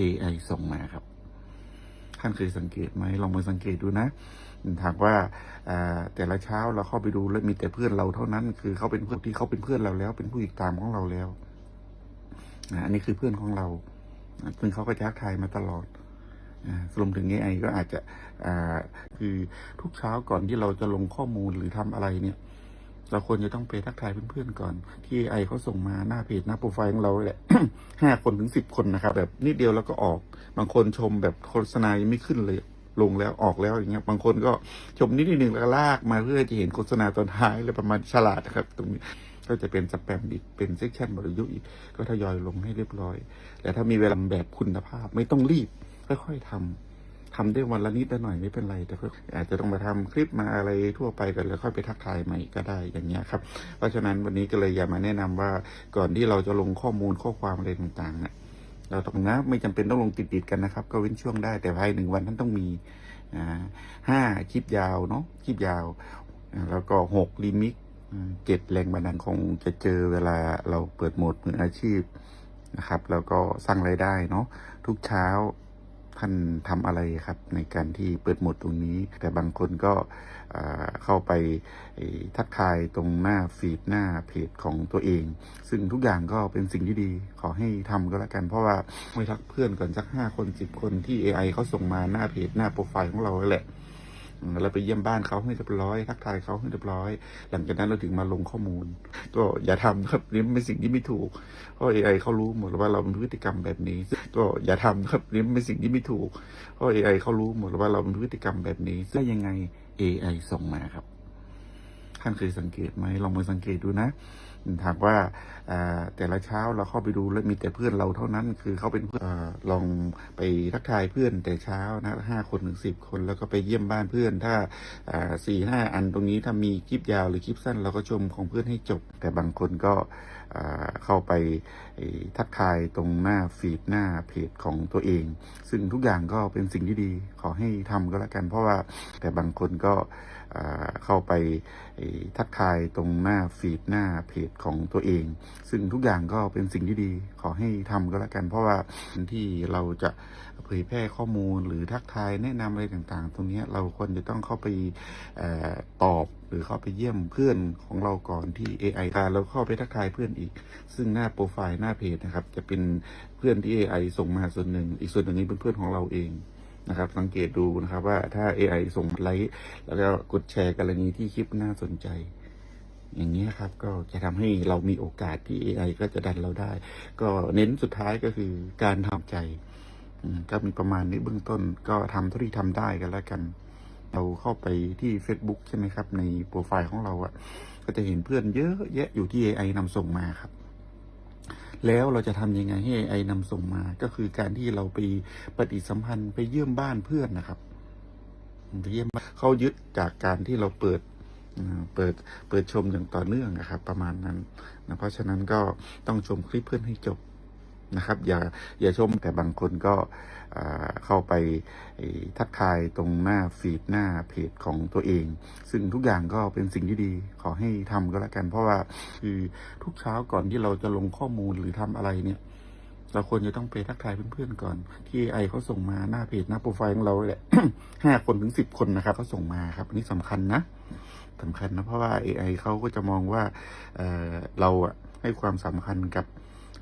AI ส่งมาครับ ท่านเคยสังเกตไหมลองมาสังเกตดูนะถามว่าแต่ละเช้าเราเข้าไปดูแล้วมีแต่เพื่อนเราเท่านั้น คือเขาเป็นเพื่อนที่เขาเป็นเพื่อนเราแล้ว เป็นผู้ติดตามของเราแล้วอันนี้คือเพื่อนของเราซึ่งเขาก็ทักทายมาตลอดรวมถึง AI ก็อาจจะคือทุกเช้าก่อนที่เราจะลงข้อมูลหรือทำอะไรเนี่ย เราควรจะต้องไปทักทายเพื่อนๆก่อน ที่ไอเขาส่งมาหน้าเพจหน้าโปรไฟล์ของเราแหละห้าคนถึงสิบคนนะครับแบบนิดเดียวแล้วก็ออก บางคนชมแบบโฆษณายังไม่ขึ้นเลย ลงแล้วออกแล้วอย่างเงี้ย บางคนก็ชมนิดนิดหนึ่งแล้วก็ลากมาเพื่อจะเห็นโฆษณาตอนท้ายเลยประมาณฉลาดนะครับ ตรงนี้ก็จะเป็นสแปมอีกเป็นเซกชันบริยุทธ์อีก ก็ทยอยลงให้เรียบร้อย แต่ถ้ามีเวลาแบบคุณภาพไม่ต้องรีบค่อยๆทำ ทำได้วันละนิดละหน่อยไม่เป็นไรแต่ก็อาจจะต้องมาทำคลิปมาอะไรทั่วไปกันแล้วค่อยไปทักทายใหม่ก็ได้อย่างเงี้ยครับ เพราะฉะนั้นวันนี้ก็เลยอยากมาแนะนำว่าก่อนที่เราจะลงข้อมูลข้อความอะไรต่างๆเนี่ยเราต้องนะไม่จำเป็นต้องลงติดๆกันนะครับ ก็เว้นช่วงได้แต่ภายหนึ่งวันท่านต้องมีห้าคลิปยาวเนาะคลิปยาว แล้วก็หกลิมิกอ่าเจ็ดแรงบันดาลคงจะเจอเวลาเราเปิดโหมดมืออาชีพนะครับ แล้วก็สร้างรายได้เนาะทุกเช้า ท่านทำอะไรครับในการที่เปิดโหมดตรงนี้ แต่บางคนก็เข้าไปทักทายตรงหน้าฟีดหน้าเพจของตัวเอง ซึ่งทุกอย่างก็เป็นสิ่งที่ดีขอให้ทำก็แล้วกัน เพราะว่าไม่ทักเพื่อนก่อนสักห้าคนสิบคนที่ AI เขาส่งมาหน้าเพจหน้าโปรไฟล์ของเราแหละ เราไปเยี่ยมบ้านเขาให้เรียบร้อยทักทายเขาให้เรียบร้อย หลังจากนั้นเราถึงมาลงข้อมูล ก็อย่าทำครับนี่เป็นสิ่งที่ไม่ถูกเพราะ AI เขารู้หมดว่าเรามีพฤติกรรมแบบนี้ ก็อย่าทำครับนี่เป็นสิ่งที่ไม่ถูกเพราะ AI เขารู้หมดว่าเรามีพฤติกรรมแบบนี้ได้ยังไง AI ส่งมาครับ ท่านเคยสังเกตไหมลองมาสังเกตดูนะถามว่าแต่ละเช้าเราเข้าไปดูแล้วมีแต่เพื่อนเราเท่านั้น คือเขาเป็นเพื่อนลองไปทักทายเพื่อนแต่เช้านะห้าคนถึงสิบคนแล้วก็ไปเยี่ยมบ้านเพื่อน ถ้าสี่ห้าอันตรงนี้ถ้ามีคลิปยาวหรือคลิปสั้นเราก็ชมของเพื่อนให้จบ แต่บางคนก็เข้าไปทักทายตรงหน้าฟีดหน้าเพจของตัวเอง ซึ่งทุกอย่างก็เป็นสิ่งที่ดี ขอให้ทำก็แล้วกัน เพราะว่าแต่บางคนก็เข้าไปทักทายตรงหน้าฟีดหน้าเพจของตัวเอง ซึ่งทุกอย่างก็เป็นสิ่งที่ดี ขอให้ทำก็แล้วกัน เพราะว่าที่เราจะเผยแพร่ข้อมูลหรือทักทายแนะนำอะไรต่างๆ ตรงนี้เราควรจะต้องเข้าไปออตอบ หรือเข้าไปเยี่ยมเพื่อนของเราก่อนที่ AI ตาแล้วเข้าไปทักทายเพื่อนอีก ซึ่งหน้าโปรไฟล์หน้าเพจนะครับ จะเป็นเพื่อนที่ AI ส่งมาส่วนหนึ่ง อีกส่วนหนึ่งนี้เป็นเพื่อนของเราเองนะครับ สังเกตดูนะครับว่าถ้า AI ส่งไลค์แล้วก็กดแชร์กรณีที่คลิปน่าสนใจ อย่างนี้ครับ ก็จะทำให้เรามีโอกาสที่ AI ก็จะดันเราได้ ก็เน้นสุดท้ายก็คือการทำใจก็มีประมาณนี้เบื้องต้นก็ทำเท่าที่ทำได้กันแล้วกัน เราเข้าไปที่ Facebook ใช่ไหมครับ ในโปรไฟล์ของเราอะก็จะเห็นเพื่อนเยอะแยะอยู่ที่ AI นำส่งมาครับ แล้วเราจะทำยังไงให้ AI นำส่งมา ก็คือการที่เราไปปฏิสัมพันธ์ไปเยี่ยมบ้านเพื่อนนะครับไปเยี่ยมบ้านเขายึดจากการที่เราเปิดเปิดเปิดชมอย่างต่อเนื่องนะครับ ประมาณนั้นนะเพราะฉะนั้นก็ต้องชมคลิปเพื่อนให้จบ นะครับ อย่าอย่าชมแต่บางคนก็เข้าไปทักทายตรงหน้าฟีดหน้าเพจของตัวเอง ซึ่งทุกอย่างก็เป็นสิ่งที่ดี ขอให้ทำก็แล้วกัน เพราะว่าคือทุกเช้าก่อนที่เราจะลงข้อมูลหรือทำอะไรเนี่ย เราควรจะต้องไปทักทายเพื่อนๆก่อน ที่ไอเขาส่งมาหน้าเพจหน้าโปรไฟล์ของเราแหละห้าคนถึงสิบคนนะครับเขาส่งมาครับ อันนี้สำคัญนะสำคัญนะเพราะว่า AI เขาก็จะมองว่าเเราอะให้ความสำคัญกับ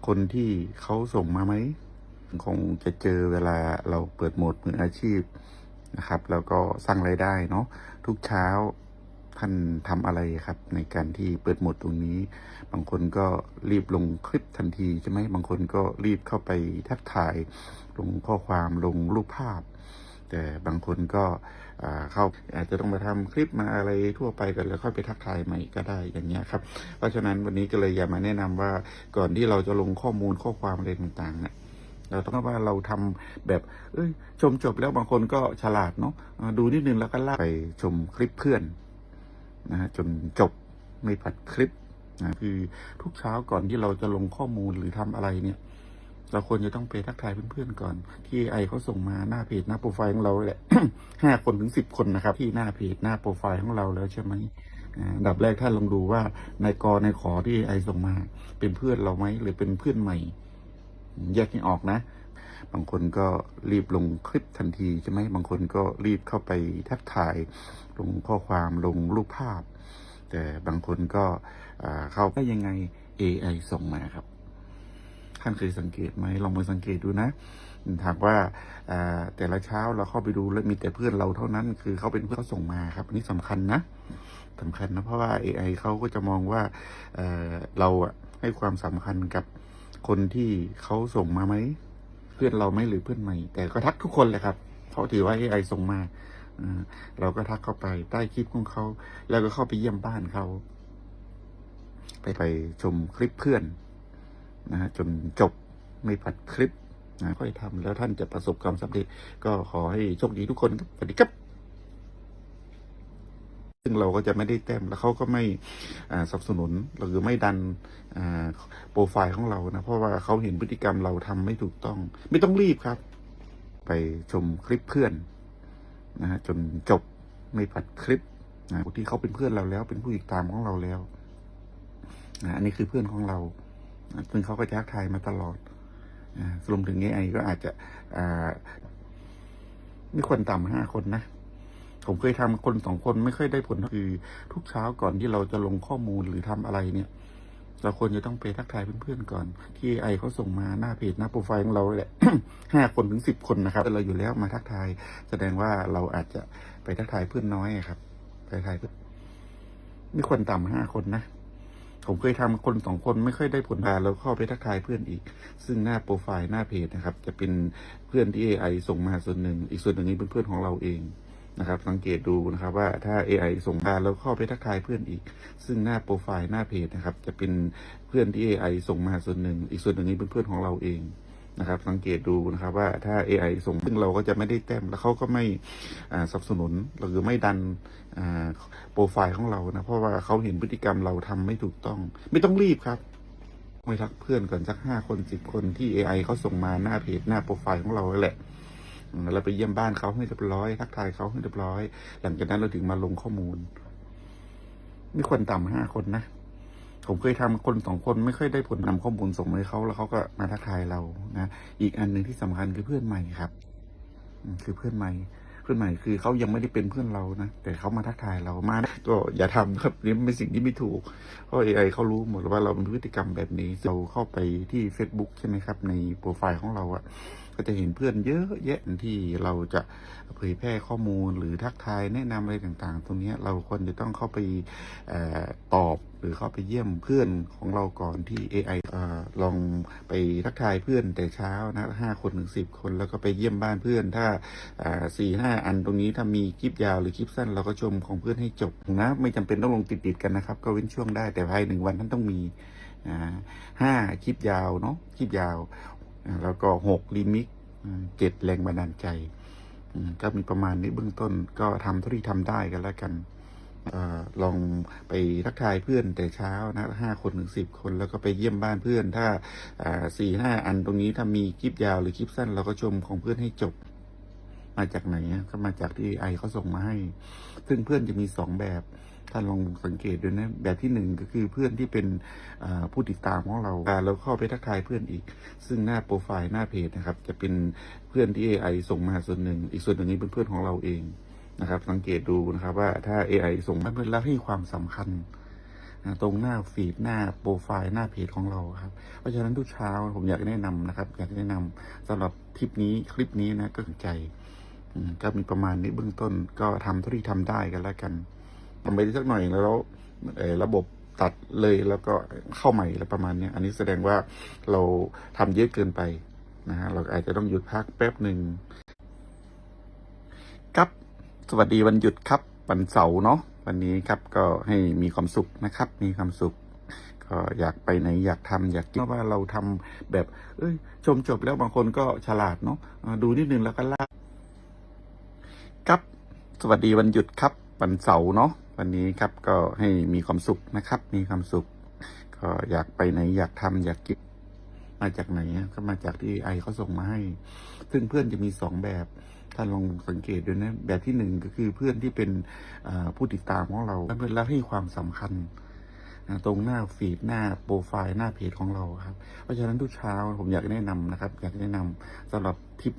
คนที่เขาส่งมาไหมคงจะเจอเวลาเราเปิดโหมดมืออาชีพนะครับ แล้วก็สร้างรายได้เนาะทุกเช้าท่านทำอะไรครับ ในการที่เปิดโหมดตรงนี้ บางคนก็รีบลงคลิปทันทีใช่ไหมบางคนก็รีบเข้าไปทักทายลงข้อความลงรูปภาพ แต่บางคนก็ เข้าอาจจะต้องมาทำคลิปมาอะไรทั่วไปกันแล้วค่อยไปทักทายใหม่ก็ได้อย่างเงี้ยครับ เพราะฉะนั้นวันนี้ก็เลยอยากมาแนะนำว่าก่อนที่เราจะลงข้อมูลข้อความอะไรต่างๆเนี่ยเราต้องว่าเราทำแบบเอ้ยชมจบแล้วบางคนก็ฉลาดเนาะดูนิดนึงแล้วก็ลากไปชมคลิปเพื่อนนะฮะจนจบไม่ผัดคลิปนะคือทุกเช้าก่อนที่เราจะลงข้อมูลหรือทำอะไรเนี่ย เราควรจะต้องไปทักทายเพื่อนๆก่อน ที่ไอเขาส่งมาหน้าเพจหน้าโปรไฟล์ของเราแหละห้าคนถึงสิบคนนะครับ ที่หน้าเพจหน้าโปรไฟล์ของเราแล้วใช่ไหมอ่าอันดับแรกท่านลองดูว่าในกรในขอที่ไอส่งมา เป็นเพื่อนเราไหมหรือเป็นเพื่อนใหม่ แยกให้ออกนะ บางคนก็รีบลงคลิปทันทีใช่ไหมบางคนก็รีบเข้าไปทักทาย ลงข้อความลงรูปภาพ แต่บางคนก็เข้าได้ยังไง AI ส่งมาครับ ท่านเคยสังเกตไหมลองมาสังเกตดูนะถามว่าแต่ละเช้าเราเข้าไปดูแล้วมีแต่เพื่อนเราเท่านั้น คือเขาเป็นเพื่อนเขาส่งมาครับอันนี้สำคัญนะสำคัญนะเพราะว่า AI เขาก็จะมองว่าเราให้ความสำคัญกับคนที่เขาส่งมาไหมเพื่อนเราไหมหรือเพื่อนใหม่ แต่ก็ทักทุกคนเลยครับเขาถือว่า AI ส่งมาเราก็ทักเข้าไปใต้คลิปของเขา แล้วก็เข้าไปเยี่ยมบ้านเขา ไปไปชมคลิปเพื่อน นะฮะจนจบไม่ปัดคลิปนะค่อยทำแล้วท่านจะประสบความสำเร็จ ก็ขอให้โชคดีทุกคนครับสวัสดีครับ ซึ่งเราก็จะไม่ได้แต้มแล้วเขาก็ไม่สนับสนุนหรือไม่ดันโปรไฟล์ของเรานะ เพราะว่าเขาเห็นพฤติกรรมเราทำไม่ถูกต้อง ไม่ต้องรีบครับ ไปชมคลิปเพื่อนนะฮะจนจบไม่ปัดคลิปนะที่เขาเป็นเพื่อนเราแล้ว เป็นผู้ติดตามของเราแล้วนะอันนี้คือเพื่อนของเรา ซึ่งเขาก็ทักทายมาตลอดรวมถึงไอก็อาจจะไม่ควรต่ำห้าคนนะ ผมเคยทำคนสองคนไม่ค่อยได้ผลคือทุกเช้าก่อนที่เราจะลงข้อมูลหรือทำอะไรเนี่ย เราควรจะต้องไปทักทายเพื่อนๆก่อน ที่ไอเขาส่งมาหน้าเพจหน้าโปรไฟล์ของเราแหละห้าคนถึงสิบคนนะครับเราอยู่แล้วมาทักทาย แสดงว่าเราอาจจะไปทักทายเพื่อนน้อยครับ ไปทักทายเพื่อนไม่ควรต่ำห้าคนนะ ผมเคยทำคนสองคนไม่ค่อยได้ผลมาแล้วเข้าไปทักทายเพื่อนอีก ซึ่งหน้าโปรไฟล์หน้าเพจนะครับ จะเป็นเพื่อนที่ AI ส่งมาส่วนหนึ่ง อีกส่วนหนึ่งนี้เป็นเพื่อนของเราเองนะครับ สังเกตดูนะครับว่าถ้า AI ส่งมาแล้วเข้าไปทักทายเพื่อนอีก ซึ่งหน้าโปรไฟล์หน้าเพจนะครับ จะเป็นเพื่อนที่ AI ส่งมาส่วนหนึ่ง อีกส่วนหนึ่งนี้เป็นเพื่อนของเราเอง นะครับ สังเกตดูนะครับว่าถ้า AI ส่งซึ่งเราก็จะไม่ได้แต้มแล้วเขาก็ไม่สนับสนุนหรือไม่ดันโปรไฟล์ของเรานะเพราะว่าเขาเห็นพฤติกรรมเราทำไม่ถูกต้อง ไม่ต้องรีบครับไม่ทักเพื่อนก่อนสักห้าคนสิบคนที่ AI เขาส่งมาหน้าเพจหน้าโปรไฟล์ของเราแหละเราไปเยี่ยมบ้านเขาให้เรียบร้อย ทักทายเขาให้เรียบร้อย หลังจากนั้นเราถึงมาลงข้อมูล ไม่ควรต่ำห้าคนนะ ผมเคยทำคนสองคนไม่ค่อยได้ผลนำข้อมูลส่งมาให้เขาแล้วเขาก็มาทักทายเรานะอีกอันหนึ่งที่สำคัญคือเพื่อนใหม่ครับคือเพื่อนใหม่ เพื่อนใหม่คือเขายังไม่ได้เป็นเพื่อนเรานะแต่เขามาทักทายเรามาก็อย่าทำครับนี่เป็นสิ่งที่ไม่ถูกเพราะ AI เขารู้หมดว่าเราเป็นพฤติกรรมแบบนี้เราเข้าไปที่ Facebook ใช่ไหมครับ ในโปรไฟล์ของเราอะ ก็จะเห็นเพื่อนเยอะแยะที่เราจะเผยแพร่ข้อมูลหรือทักทายแนะนำอะไรต่างๆ ตรงนี้เราควรจะต้องเข้าไปออตอบหรือเข้าไปเยี่ยมเพื่อนของเราก่อนที่ AI เออลองไปทักทายเพื่อนแต่เช้านะห้าคนถึงสิบคนแล้วก็ไปเยี่ยมบ้านเพื่อน ถ้าสี่ห้าอันตรงนี้ถ้ามีคลิปยาวหรือคลิปสั้นเราก็ชมของเพื่อนให้จบนะไม่จำเป็นต้องลงติดติดๆกันนะครับ ก็เว้นช่วงได้แต่ภายหนึ่งวันท่านต้องมีห้าคลิปยาวเนาะคลิปยาว แล้วก็หกลิมิกเจ็ดแรงบันดาลใจก็มีประมาณนี้เบื้องต้นก็ทำเท่าที่ทำได้กันแล้วกันอลองไปทักทายเพื่อนแต่เช้านะห้าคนถึงสิบคนแล้วก็ไปเยี่ยมบ้านเพื่อน ถ้าสี่ห้าอันตรงนี้ถ้ามีคลิปยาวหรือคลิปสั้น เราก็ชมของเพื่อนให้จบ มาจากไหนก็มาจากที่ไอเขาส่งมาให้ ซึ่งเพื่อนจะมีสองแบบ ท่านลองสังเกตดูนะ แบบที่หนึ่งก็คือเพื่อนที่เป็นผู้ติดตามของเราอ่าแล้วเข้าไปทักทายเพื่อนอีก ซึ่งหน้าโปรไฟล์หน้าเพจนะครับ จะเป็นเพื่อนที่ AI ส่งมาส่วนหนึ่ง อีกส่วนหนึ่งนี้เป็นเพื่อนของเราเองนะครับ สังเกตดูนะครับว่าถ้า AI ส่งมาเพื่อนแล้วให้ความสำคัญตรงหน้าฟีดหน้าโปรไฟล์หน้าเพจของเราครับ เพราะฉะนั้นทุกเช้าผมอยากแนะนำนะครับ อยากแนะนำสำหรับคลิปนี้คลิปนี้นะก็สนใจก็มีประมาณนี้เบื้องต้นก็ทำเท่าที่ทำได้กันแล้วกัน ทำไปสักหน่อยแล้วระบบตัดเลยแล้วก็เข้าใหม่แล้วประมาณเนี้ยอันนี้แสดงว่าเราทำเยอะเกินไปนะฮะเราอาจจะต้องหยุดพักแป๊บหนึ่งครับ สวัสดีวันหยุดครับวันเสาร์เนาะวันนี้ครับก็ให้มีความสุขนะครับ มีความสุข ก็อยากไปไหนอยากทำอยากกินเพราะว่าเราทำแบบ เอ้ย ชมจบแล้วบางคนก็ฉลาดเนาะดูนิดนึงแล้วก็ลากครับ สวัสดีวันหยุดครับวันเสาร์เนาะ วันนี้ครับก็ให้มีความสุขนะครับ มีความสุข ก็อยากไปไหนอยากทำอยากกินมาจากไหนก็มาจากที่ไอเขาส่งมาให้ ซึ่งเพื่อนจะมีสองแบบท่านลองสังเกตดูนะ แบบที่หนึ่งก็คือเพื่อนที่เป็นผู้ติดตามของเราเพื่อนแล้วให้ความสำคัญตรงหน้าฟีดหน้าโปรไฟล์หน้าเพจของเราครับ เพราะฉะนั้นทุกเช้าผมอยากแนะนำนะครับ อยากแนะนำสำหรับทิป